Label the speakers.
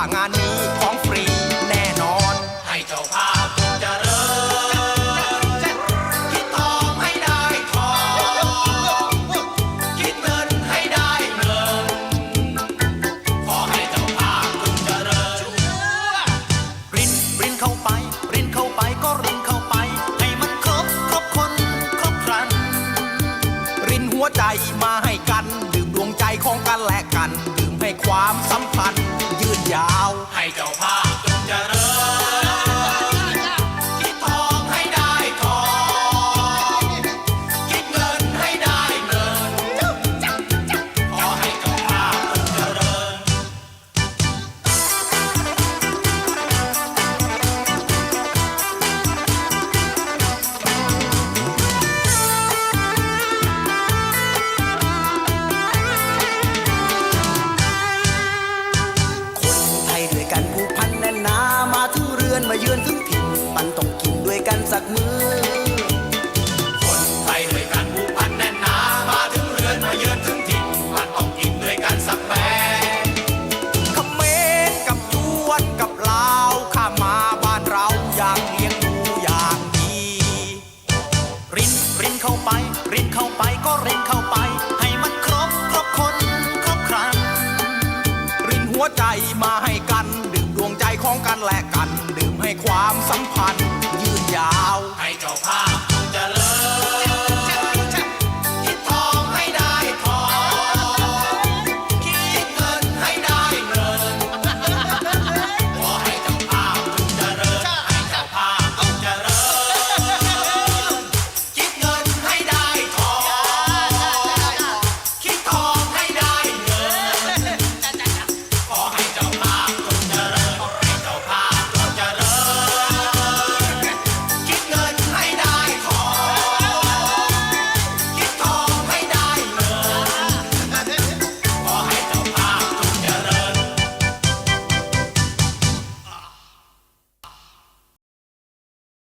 Speaker 1: างานนี้ของฟรีแน่นอน
Speaker 2: ให้เจ้าภาพจงเจริญคิดทองให้ได้ทอง คิดเงินให้ได้เงิน ขอให้เจ้าภาพจงเจริญ รินรินเข้าไป รินเข้าไปก็รินเข้าไป ให้มันครบครบคนครบครัน
Speaker 1: รินหัวใจมาให้กัน ดื่มดวงใจของกันและกัน
Speaker 2: ให้
Speaker 3: เยือนถึงถิ่นมันต้องกินด้วยกันสักมือ
Speaker 2: คนไทยด้วยกันผูกพันแน่นหนา มาถึงเรือนมาเยือนถึงถิ่นมันต้องกินด้วยกันสักแบง
Speaker 1: เขมรกับยวนกับลาวข้ามาบ้านเราอย่างเลี้ยงดูอย่างดี
Speaker 2: รินรินเข้าไปรินเข้าไปก็รินเข้าไป ให้มันครบครบคนครบครัน
Speaker 1: รินหัวใจมาให้กันดื่มดวงใจของกันและกันดื่มให้ ความสัมพันธ์